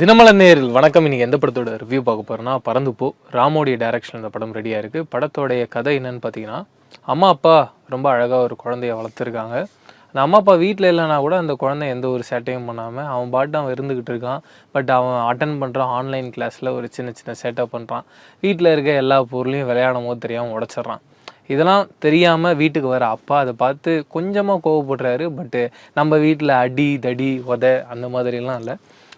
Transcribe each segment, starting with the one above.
தினமலன் நேரில் வணக்கம். இன்னைக்கு எந்த படத்தோட ரிவ்யூ பார்க்க போகிறோன்னா பறந்து போ ராமோடைய டைரக்ஷன் இந்த படம் ரெடியாக இருக்குது படத்தோடைய கதை என்னன்னு பார்த்தீங்கன்னா அம்மா அப்பா ரொம்ப அழகாக ஒரு குழந்தைய வளர்த்துருக்காங்க. அந்த அம்மா அப்பா வீட்டில் இல்லைனா கூட அந்த குழந்தை எந்த ஒரு சேட்டையும் பண்ணாமல் அவன் பாட்டு அவன் இருந்துக்கிட்டு இருக்கான். பட் அவன் அட்டன் பண்ணுறான் ஆன்லைன் கிளாஸில் ஒரு சின்ன சின்ன சேட்டை பண்ணுறான் வீட்டில் இருக்க எல்லா பொருளையும் விளையாடும் போது தெரியாமல் உடச்சிட்றான். இதெல்லாம் தெரியாமல் வீட்டுக்கு வர அப்பா அதை பார்த்து கொஞ்சமாக கோவப்படுறாரு. பட்டு நம்ம வீட்டில் அடி தடி உத அந்த மாதிரிலாம் இல்லை.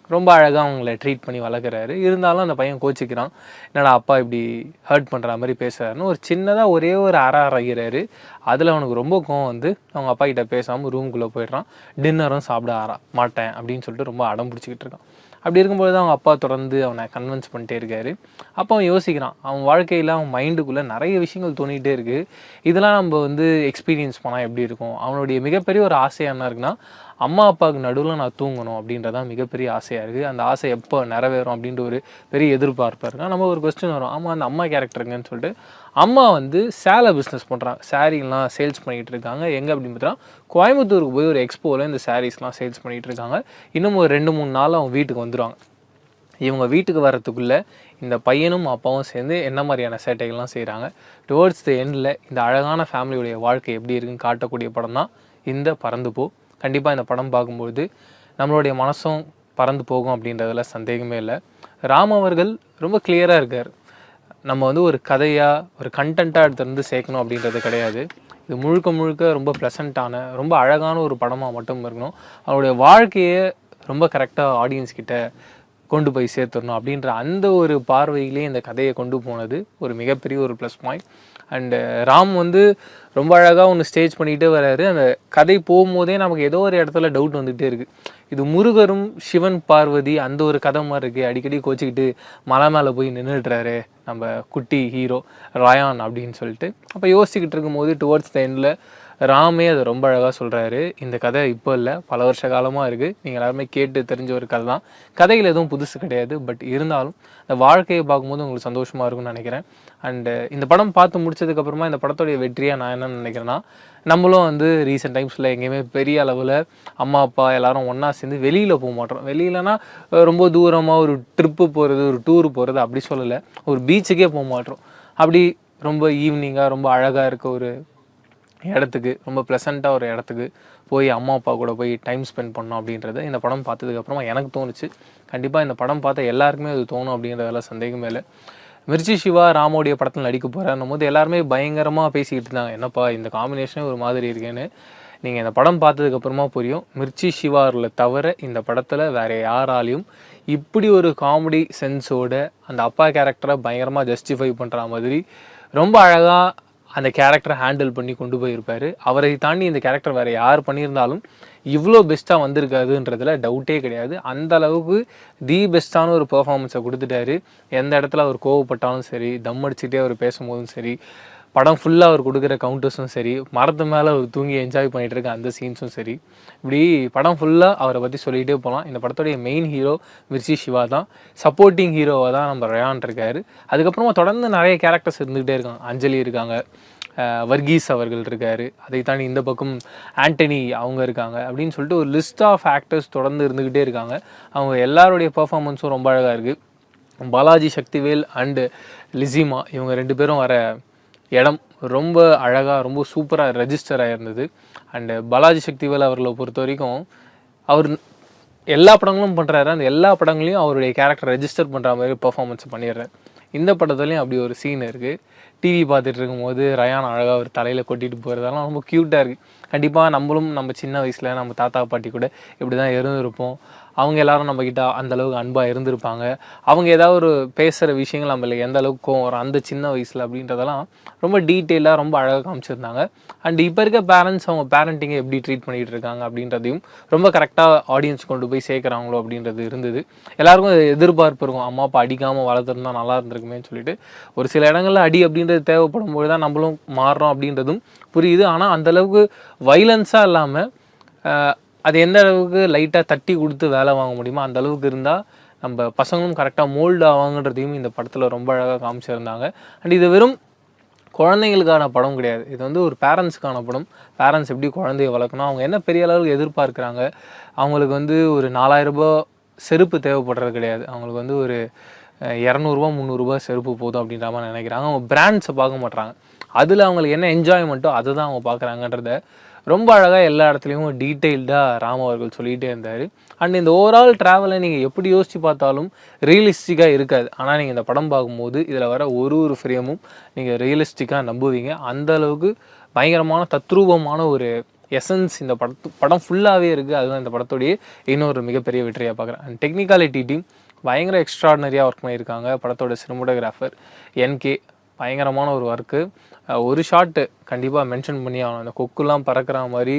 ரொம்ப அழகாக அவங்கள ட்ரீட் பண்ணி வளர்க்குறாரு. இருந்தாலும் அந்த பையன் கோச்சிக்கிறான். என்னடா அப்பா இப்படி ஹர்ட் பண்ணுற மாதிரி பேசுகிறாருன்னு ஒரு சின்னதாக ஒரே ஒரு அற அறைகிறாரு. அதில் அவனுக்கு ரொம்ப கோவம் வந்து அவங்க அப்பா கிட்ட பேசாமல் ரூம்குள்ளே போயிடுறான். டின்னரும் சாப்பிட ஆறா மாட்டேன் அப்படின்னு சொல்லிட்டு ரொம்ப அடம் பிடிச்சிக்கிட்டு இருக்கான். அப்படி இருக்கும்போது தான் அவங்க அப்பா தொடர்ந்து அவனை கன்வின்ஸ் பண்ணிட்டே இருக்காரு. அப்போ அவன் யோசிக்கிறான். அவன் வாழ்க்கையில் அவன் மைண்டுக்குள்ளே நிறைய விஷயங்கள் தோணிகிட்டே இருக்குது இதெல்லாம் நம்ம வந்து எக்ஸ்பீரியன்ஸ் பண்ணால் எப்படி இருக்கும்? அவனுடைய மிகப்பெரிய ஒரு ஆசையாக என்ன இருக்குன்னா அம்மா அப்பாவுக்கு நடுவில் நான் தூங்கணும் அப்படின்றதான் மிகப்பெரிய ஆசையாக இருக்குது அந்த ஆசை எப்போ நிறைவேறும் அப்படின்ற ஒரு பெரிய எதிர்பார்ப்பாக இருக்கா. நம்ம ஒரு கொஸ்டின் வரும். ஆமாம் அந்த அம்மா கேரக்டருங்கன்னு சொல்லிட்டு அம்மா வந்து சேலை பிஸ்னஸ் பண்ணுறாங்க சாரீலாம் சேல்ஸ் பண்ணிகிட்டு இருக்காங்க. எங்கே அப்படின்னு பார்த்தா கோயம்புத்தூருக்கு போய் ஒரு எக்ஸ்போவில் இந்த சாரீஸ்லாம் சேல்ஸ் பண்ணிகிட்டு இருக்காங்க. இன்னும் ஒரு ரெண்டு மூணு நாள் அவங்க வீட்டுக்கு வந்துடுவாங்க இவங்க வீட்டுக்கு வர்றதுக்குள்ளே இந்த பையனும் அப்பாவும் சேர்ந்து என்ன மாதிரியான சேட்டைகள்லாம் செய்கிறாங்க டுவர்ட்ஸ் த எண்டில் இந்த அழகான ஃபேமிலியுடைய வாழ்க்கை எப்படி இருக்குன்னு காட்டக்கூடிய படம் தான் இந்த பறந்து போ. கண்டிப்பாக இந்த படம் பார்க்கும்பொழுது நம்மளுடைய மனசும் பறந்து போகும் அப்படின்றதுல சந்தேகமே இல்லை. ராம் அவர்கள் ரொம்ப கிளியராக இருக்கார். நம்ம வந்து ஒரு கதையாக ஒரு கண்டென்ட்டாக எடுத்து வந்து சேர்க்கணும் அப்படின்றது கிடையாது. இது முழுக்க முழுக்க ரொம்ப ப்ளசண்ட்டான ரொம்ப அழகான ஒரு படமாக மட்டும் இருக்கணும். அவருடைய வாழ்க்கையை ரொம்ப கரெக்டாக ஆடியன்ஸ் கிட்ட கொண்டு போய் சேர்த்துடணும் அப்படின்ற அந்த ஒரு பார்வையிலே இந்த கதையை கொண்டு போனது ஒரு மிகப்பெரிய ஒரு plus point and Ram uh, வந்து ரொம்ப அழகாக ஒன்று ஸ்டேஜ் பண்ணிகிட்டே வராரு. அந்த கதை போகும்போதே நமக்கு ஏதோ ஒரு இடத்துல டவுட் வந்துகிட்டே இருக்குது இது முருகரும் சிவன் பார்வதி அந்த ஒரு கதை மாதிரி இருக்குது அடிக்கடி கோச்சிக்கிட்டு மலை மேலே போய் நின்றுடுறாரு நம்ம குட்டி ஹீரோ ரயான் அப்படின்னு சொல்லிட்டு. அப்போ யோசிச்சுக்கிட்டு இருக்கும்போது டுவர்ட்ஸ் த எண்டில் ராமே அதை ரொம்ப அழகாக சொல்கிறாரு இந்த கதை இப்போ இல்லை பல வருஷ காலமாக இருக்குது நீங்கள் எல்லாருமே கேட்டு தெரிஞ்ச ஒரு கதை தான். கதைகள் எதுவும் புதுசு கிடையாது பட் இருந்தாலும் அந்த வாழ்க்கையை பார்க்கும்போது உங்களுக்கு சந்தோஷமாக இருக்கும்னு நினைக்கிறேன். அண்டு இந்த படம் பார்த்து முடிச்சதுக்கப்புறமா இந்த படத்துடைய வெற்றியாக நான் என்ன நினைக்கிறேன்னா நம்மளும் வந்து ரீசெண்ட் டைம்ஸில் எங்கேயுமே பெரிய அளவில் அம்மா அப்பா எல்லாரும் ஒன்றா சேர்ந்து வெளியில் போக மாட்டோம். வெளியிலனா ரொம்ப தூரமாக ஒரு ட்ரிப்பு போகிறது ஒரு டூர் போகிறது அப்படி சொல்லலை. ஒரு பீச்சுக்கே போக மாட்டோம். அப்படி ரொம்ப ஈவினிங்காக ரொம்ப அழகாக இருக்க ஒரு இடத்துக்கு ரொம்ப ப்ளசண்ட்டாக ஒரு இடத்துக்கு போய் அம்மா அப்பா கூட போய் டைம் ஸ்பெண்ட் பண்ணோம் அப்படின்றது இந்த படம் பார்த்ததுக்கப்புறமா எனக்கு தோணுச்சு. கண்டிப்பாக இந்த படம் பார்த்த எல்லாருக்குமே அது தோணும் அப்படின்றதெல்லாம் சந்தேகமே இல்லை. மிர்ச்சி சிவா ராமோடைய படத்தில் நடிக்க போகிறாருன்னும் போது எல்லாருமே பயங்கரமாக பேசிக்கிட்டு இருந்தாங்க. என்னப்பா இந்த காம்பினேஷனே ஒரு மாதிரி இருக்கேன்னு. நீங்கள் இந்த படம் பார்த்ததுக்கப்புறமா புரியும். மிர்ச்சி சிவாரில் தவிர இந்த படத்தில் வேறு யாராலையும் இப்படி ஒரு காமெடி சென்ஸோட அந்த அப்பா கேரக்டரை பயங்கரமாக ஜஸ்டிஃபை பண்ணுற மாதிரி ரொம்ப அழகாக அந்த கேரக்டரை ஹேண்டில் பண்ணி கொண்டு போயிருப்பார். அவரை தாண்டி இந்த கேரக்டர் வேறு யார் பண்ணியிருந்தாலும் இவ்வளோ பெஸ்ட்டாக வந்திருக்காதுன்றதுல டவுட்டே கிடையாது. அந்த அளவுக்கு தி பெஸ்ட்டான ஒரு பெர்ஃபார்மன்ஸை கொடுத்துட்டாரு. எந்த இடத்துல அவர் கோவப்பட்டாலும் சரி தம் அடிச்சுட்டே அவர் பேசும்போதும் சரி படம் ஃபுல்லாக அவர் கொடுக்குற கவுண்டர்ஸும் சரி மரத்து மேலே அவர் தூங்கி என்ஜாய் பண்ணிகிட்டு இருக்க அந்த சீன்ஸும் சரி. இப்படி படம் ஃபுல்லாக அவரை பற்றி சொல்லிகிட்டே போகலாம் இந்த படத்துடைய மெயின் ஹீரோ மிர்ச்சி சிவா தான். சப்போர்ட்டிங் ஹீரோவாக தான் நம்ம ரயான் இருக்காரு. அதுக்கப்புறமா தொடர்ந்து நிறைய கேரக்டர்ஸ் இருந்துகிட்டே இருக்காங்க. அஞ்சலி இருக்காங்க வர்கீஸ் அவர்கள் இருக்காரு. அதை தாண்டி இந்த பக்கம் ஆண்டனி அவங்க இருக்காங்க அப்படின்னு சொல்லிட்டு ஒரு லிஸ்ட் ஆஃப் ஆக்டர்ஸ் தொடர்ந்து இருந்துக்கிட்டே இருக்காங்க. அவங்க எல்லாருடைய பர்ஃபாமன்ஸும் ரொம்ப அழகாக இருக்குது பாலாஜி சக்திவேல் அண்டு லிசிமா இவங்க ரெண்டு பேரும் வர இடம் ரொம்ப அழகாக ரொம்ப சூப்பராக ரெஜிஸ்டர் ஆகிருந்தது அண்டு பாலாஜி சக்திவேல் அவர்களை பொறுத்த வரைக்கும் அவர் எல்லா படங்களும் பண்ணுறாரு அந்த எல்லா படங்களையும் அவருடைய கேரக்டர் ரெஜிஸ்டர் பண்ணுற மாதிரி பர்ஃபார்மன்ஸ் பண்ணிடுறாரு. இந்த படத்துலையும் அப்படி ஒரு சீன் இருக்குது டிவி பார்த்துட்டு இருக்கும்போது ரயான் அழகாக ஒரு தலையில் கொட்டிட்டு போகிறதெல்லாம் ரொம்ப க்யூட்டாக இருக்குது கண்டிப்பாக நம்மளும் நம்ம சின்ன வயசில் நம்ம தாத்தா பாட்டி கூட இப்படி தான் இருந்திருப்போம். அவங்க எல்லாரும் நம்மக்கிட்ட அந்தளவுக்கு அன்பாக இருந்திருப்பாங்க. அவங்க ஏதாவது ஒரு பேசுகிற விஷயங்கள் நம்மளுக்கு எந்த அளவுக்கு கோவம் வரும் அந்த சின்ன வயசில் அப்படின்றதெல்லாம் ரொம்ப டீட்டெயிலாக ரொம்ப அழகாக காமிச்சிருந்தாங்க. அண்ட் இப்போ இருக்க பேரண்ட்ஸ் அவங்க பேரண்டிங்கை எப்படி ட்ரீட் பண்ணிகிட்டு இருக்காங்க அப்படின்றதையும் ரொம்ப கரெக்டாக ஆடியன்ஸ் கொண்டு போய் சேர்க்குறாங்களோ அப்படின்றது இருந்தது. எல்லாருக்கும் எதிர்பார்ப்பு இருக்கும். அம்மா அப்பா அடிக்காமல் வளர்த்துருந்தா நல்லா இருந்திருக்குமேன்னு சொல்லிட்டு. ஒரு சில இடங்களில் அடி அப்படின்றது தேவைப்படும் போது தான் நம்மளும் மாறுறோம் அப்படின்றதும் புரியுது. ஆனால் அந்த அளவுக்கு வைலன்ஸாக இல்லாமல் அது எந்த அளவுக்கு லைட்டாக தட்டி கொடுத்து வேலை வாங்க முடியுமோ அந்த அளவுக்கு இருந்தால் நம்ம பசங்களும் கரெக்டாக மோல்டு ஆவாங்கன்றதையும் இந்த படத்தில் ரொம்ப அழகாக காமிச்சிருந்தாங்க. அண்ட் இது வெறும் குழந்தைங்களுக்கான படம் கிடையாது. இது வந்து ஒரு பேரண்ட்ஸுக்கான படம். பேரண்ட்ஸ் எப்படி குழந்தைய வளர்க்கணும்? அவங்க என்ன பெரிய அளவுக்கு எதிர்பார்க்குறாங்க? அவங்களுக்கு வந்து ஒரு நாலாயிரம் ரூபாய் செருப்பு தேவைப்படுறது கிடையாது. அவங்களுக்கு வந்து ஒரு இரநூறுபா முந்நூறுரூபா செருப்பு போதும் அப்படின்ற மாதிரி நினைக்கிறாங்க. அவங்க பிராண்ட்ஸை பார்க்க மாட்றாங்க. அதில் அவங்களுக்கு என்ன என்ஜாய்மெண்ட்டோ அதை தான் அவங்க பார்க்குறாங்கன்றத ரொம்ப அழகாக எல்லா இடத்துலையும் டீட்டெயில்டாக ராம் அவர்கள் சொல்லிகிட்டே இருந்தார். அண்ட் இந்த ஓவரால் ட்ராவலை நீங்கள் எப்படி யோசித்து பார்த்தாலும் ரியலிஸ்டிக்காக இருக்காது. ஆனால் நீங்கள் இந்த படம் பார்க்கும்போது இதில் வர ஒரு ஒரு ஃப்ரேமும் நீங்கள் ரியலிஸ்டிக்காக நம்புவீங்க. அந்த அளவுக்கு பயங்கரமான தத்ரூபமான ஒரு எசன்ஸ் இந்த படத்து படம் ஃபுல்லாகவே இருக்குது அதுதான் இந்த படத்துடைய இன்னொரு மிகப்பெரிய வெற்றியாக பார்க்குறேன். அண்ட் டெக்னிக்காலிட்டி டீம் பயங்கர எக்ஸ்ட்ராடனரியாக ஒர்க் பண்ணியிருக்காங்க படத்தோட சினிமோட்டோகிராஃபர் என்கே பயங்கரமான ஒரு ஒர்க்கு ஒரு ஷாட்டு கண்டிப்பாக மென்ஷன் பண்ணி ஆகணும். அந்த கொக்குலாம் பறக்கிற மாதிரி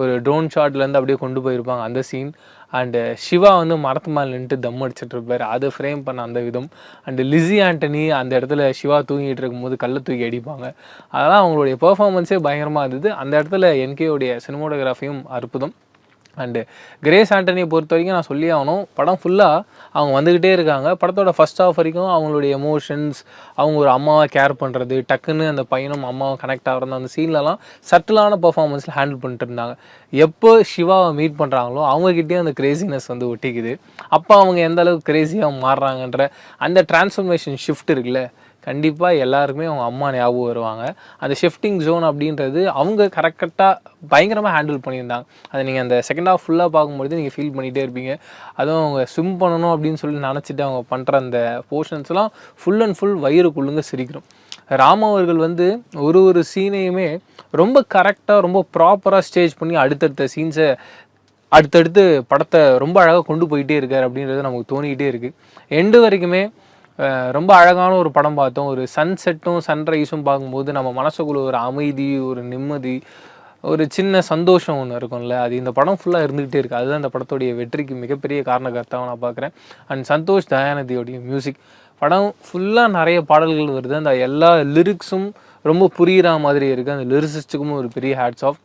ஒரு ட்ரோன் ஷாட்லேருந்து அப்படியே கொண்டு போயிருப்பாங்க அந்த சீன் அண்டு சிவா வந்து மரத்து மேலே நின்றுட்டு தம் அடிச்சிட்டு இருப்பார். அதை ஃப்ரேம் பண்ண அந்த விதம். அண்டு லிஸி ஆண்டனி அந்த இடத்துல சிவா தூங்கிட்டு இருக்கும்போது கல்லை தூக்கி அடிப்பாங்க. அதெல்லாம் அவங்களுடைய பெர்ஃபார்மன்ஸே பயங்கரமாக இருந்தது. அந்த இடத்துல என்கேவுடைய சினிமோட்டோகிராஃபியும் அற்புதம். அண்டு கிரேஸ் ஆண்டனியை பொறுத்த வரைக்கும் நான் சொல்லி ஆகணும். படம் ஃபுல்லாக அவங்க வந்துக்கிட்டே இருக்காங்க. படத்தோட ஃபர்ஸ்ட் ஆஃப் வரைக்கும் அவங்களுடைய எமோஷன்ஸ் அவங்க ஒரு அம்மாவை கேர் பண்ணுறது டக்குன்னு அந்த பையனும் அம்மாவும் கனெக்ட் ஆகிறது அந்த சீன்லலாம் சட்டிலான பர்ஃபார்மன்ஸில் ஹேண்டில் பண்ணிட்டு இருந்தாங்க. எப்போ சிவாவை மீட் பண்ணுறாங்களோ அவங்கக்கிட்டேயும் அந்த கிரேசினஸ் வந்து ஒட்டிக்குது. அப்போ அவங்க எந்த அளவுக்கு கிரேசியாக மாறுறாங்கன்ற அந்த டிரான்ஸ்ஃபர்மேஷன் ஷிஃப்ட் இருக்குல்ல? கண்டிப்பாக எல்லாருக்குமே அவங்க அம்மா ஞாபகம் வருவாங்க. அந்த ஷிஃப்டிங் ஜோன் அப்படின்றது அவங்க கரெக்டாக பயங்கரமாக ஹேண்டில் பண்ணியிருந்தாங்க. அதை நீங்கள் அந்த செகண்ட் ஹாஃப் ஃபுல்லாக பார்க்கும்பொழுது நீங்கள் ஃபீல் பண்ணிகிட்டே இருப்பீங்க. அதுவும் அவங்க ஸ்விம் பண்ணணும் அப்படின்னு சொல்லி நினச்சிட்டு அவங்க பண்ணுற அந்த போர்ஷன்ஸ்லாம் ஃபுல் அண்ட் ஃபுல் வயிறு குழுங்க சிரிக்கிறோம் ராம் அவர்கள் வந்து ஒரு ஒரு சீனையுமே ரொம்ப கரெக்டாக ரொம்ப ப்ராப்பராக ஸ்டேஜ் பண்ணி அடுத்தடுத்த சீன்ஸை அடுத்தடுத்து படத்தை ரொம்ப அழகாக கொண்டு போயிட்டே இருக்கார் அப்படின்றது நமக்கு தோணிக்கிட்டே இருக்குது எண்டு வரைக்குமே ரொம்ப அழகான ஒரு படம் பார்த்தோம். ஒரு சன்செட்டும் சன்ரைஸும் பார்க்கும்போது நம்ம மனசுக்குள்ள ஒரு அமைதி ஒரு நிம்மதி ஒரு சின்ன சந்தோஷம் ஒன்று இருக்கும்ல. அது இந்த படம் ஃபுல்லாக இருந்துகிட்டே இருக்குது அதுதான் இந்த படத்துடைய வெற்றிக்கு மிகப்பெரிய காரணகர்த்தாவை நான் பார்க்குறேன். அண்ட் சந்தோஷ் தயானதியோடைய மியூசிக் படம் ஃபுல்லாக நிறைய பாடல்கள் வருது. அந்த எல்லா லிரிக்ஸும் ரொம்ப புரிகிற மாதிரி இருக்குது அந்த லிரிசிஸ்ட்டுக்கும் ஒரு பெரிய ஹேட்ஸ் ஆஃப்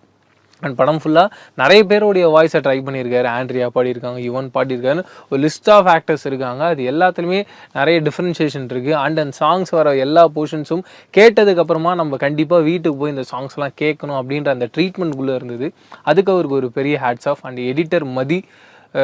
அண்ட் படம் ஃபுல்லாக நிறைய பேருடைய வாய்ஸை ட்ரை பண்ணியிருக்காரு. ஆண்ட்ரியா பாடியிருக்காங்க யுவன் பாடியிருக்காருன்னு ஒரு லிஸ்ட் ஆஃப் ஆக்டர்ஸ் இருக்காங்க. அது எல்லாத்துலேயுமே நிறைய டிஃப்ரென்ஷியேஷன் இருக்குது அண்ட் அந்த சாங்ஸ் வர எல்லா போர்ஷன்ஸும் கேட்டதுக்கப்புறமா நம்ம கண்டிப்பாக வீட்டுக்கு போய் இந்த சாங்ஸ்லாம் கேட்கணும் அப்படின்ற அந்த ட்ரீட்மெண்ட்குள்ளே இருந்தது. அதுக்கு அவருக்கு ஒரு பெரிய hats off and editor Mathi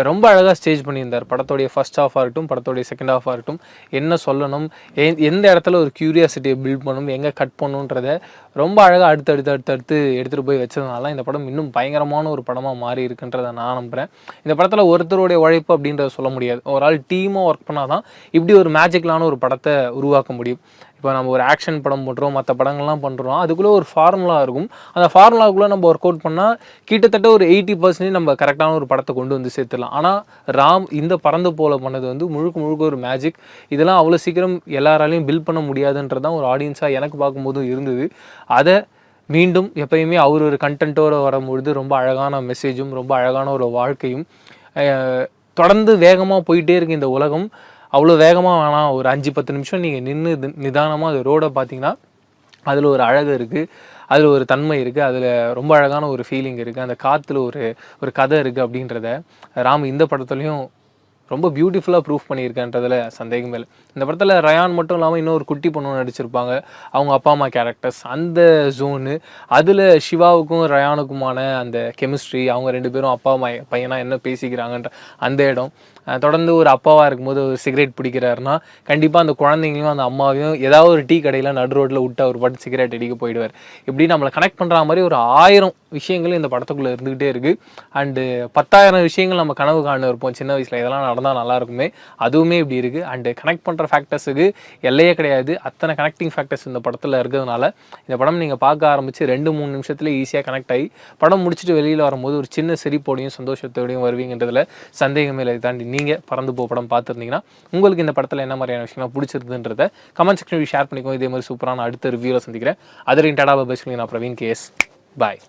ரொம்ப அழகாக ஸ்டேஜ் பண்ணியிருந்தார். படத்தோடைய ஃபர்ஸ்ட் ஹாஃப் ஆகட்டும் படத்தோடைய செகண்ட் ஹாஃப் ஆகட்டும் என்ன சொல்லணும் எ- எந்த இடத்துல ஒரு க்யூரியாசிட்டியை பில்ட் பண்ணணும் எங்கே கட் பண்ணணுன்றத ரொம்ப அழகாக அடுத்து அடுத்து அடுத்து அடுத்து எடுத்துகிட்டு போய் வச்சதுனால இந்த படம் இன்னும் பயங்கரமான ஒரு படமாக மாறி இருக்குன்றதை நான் நம்புகிறேன் இந்த படத்தில் ஒருத்தருடைய உழைப்பு அப்படின்றத சொல்ல முடியாது. ஒரு ஆள் டீமாக ஒர்க் பண்ணால் தான் இப்படி ஒரு மேஜிக்கலான ஒரு படத்தை உருவாக்க முடியும். இப்போ நம்ம ஒரு ஆக்ஷன் படம் பண்ணுறோம் மற்ற படங்கள்லாம் பண்ணுறோம் அதுக்குள்ளே ஒரு ஃபார்முலா இருக்கும். அந்த ஃபார்முலாக்குள்ளே நம்ம ஒர்க் அவுட் பண்ணால் கிட்டத்தட்ட ஒரு எயிட்டி பர்சன்டேஜ் நம்ம கரெக்டான ஒரு படத்தை கொண்டு வந்து சேர்த்துடலாம். ஆனால் ராம் இந்த பறந்து போல பண்ணது வந்து முழுக்க முழுக்க ஒரு மேஜிக் இதெல்லாம் அவ்வளோ சீக்கிரம் எல்லாராலையும் பில் பண்ண முடியாதுன்றது தான் ஒரு ஆடியன்ஸாக எனக்கு பார்க்கும்போதும் இருந்தது. அதை மீண்டும் எப்பயுமே அவர் ஒரு கண்டென்ட்டோடு வரும்பொழுது ரொம்ப அழகான மெசேஜும் ரொம்ப அழகான ஒரு வாழ்க்கையும் தொடர்ந்து வேகமாக போயிட்டே இருக்கு இந்த உலகம் அவ்வளோ வேகமாக வேணாம் ஒரு அஞ்சு பத்து நிமிஷம் நீங்கள் நின்று நிதானமாக அது ரோடை பார்த்தீங்கன்னா அதில் ஒரு அழகு இருக்குது அதில் ஒரு தன்மை இருக்குது அதில் ரொம்ப அழகான ஒரு ஃபீலிங் இருக்குது அந்த காற்றுல ஒரு ஒரு கதை இருக்குது அப்படின்றத ராம் இந்த படத்துலையும் ரொம்ப பியூட்டிஃபுல்லாக ப்ரூஃப் பண்ணியிருக்கேன்றதில் சந்தேகமே இல்லை. இந்த படத்தில் ரயான் மட்டும் இல்லாமல் இன்னொரு குட்டி பொண்ணு நடிச்சிருப்பாங்க. அவங்க அப்பா அம்மா கேரக்டர்ஸ் அந்த ஜோனு அதில் சிவாவுக்கும் ரயானுக்குமான அந்த கெமிஸ்ட்ரி அவங்க ரெண்டு பேரும் அப்பா அம்மா பையனாக என்ன பேசிக்கிறாங்கன்ற அந்த இடம் தொடர்ந்து ஒரு அப்பாவாக இருக்கும்போது ஒரு சிகரெட் பிடிக்கிறாருன்னா கண்டிப்பாக அந்த குழந்தைங்களையும் அந்த அம்மாவையும் ஏதாவது ஒரு டீ கடையில் நடு ரோட்டில் விட்டு அவர் பாட்டு சிகரெட் அடிக்க போயிடுவார். இப்படி நம்மளை கனெக்ட் பண்ணுற மாதிரி ஒரு ஆயிரம் விஷயங்கள் இந்த படத்துக்குள்ளே இருந்துக்கிட்டே இருக்குது அண்டு பத்தாயிரம் விஷயங்கள் நம்ம கனவு காண இருப்போம். சின்ன வயசில் இதெல்லாம் நடந்தால் நல்லா இருக்குமே. அதுவுமே இப்படி இருக்குது அண்டு கனெக்ட் பண்ணுற ஃபேக்டர்ஸுக்கு எல்லையே கிடையாது. அத்தனை கனெக்டிங் ஃபேக்டர்ஸ் இந்த படத்தில் இருக்கிறதுனால இந்த படம் நீங்கள் பார்க்க ஆரம்பித்து ரெண்டு மூணு நிமிஷத்தில் ஈஸியாக கனெக்ட் ஆகி படம் முடிச்சுட்டு வெளியில் வரும்போது ஒரு சின்ன சிரிப்போடையும் சந்தோஷத்தோடையும் வருவீங்கன்றதுல சந்தேகமே இல்லை. தாண்டி நீங்கள் பறந்து போ படம் பார்த்துருந்தீங்கன்னா உங்களுக்கு இந்த படத்தில் என்ன மாதிரியான விஷயம்லாம் பிடிச்சிருதுன்றத கமெண்ட் செக்ஷனில் ஷேர் பண்ணிக்கோ இதே மாதிரி சூப்பரான அடுத்த ரிவ்யூவில் சந்திக்கிறேன். அதரையும் டடா பேசுவீங்க நான் பிரவீன் கேஸ் பாய்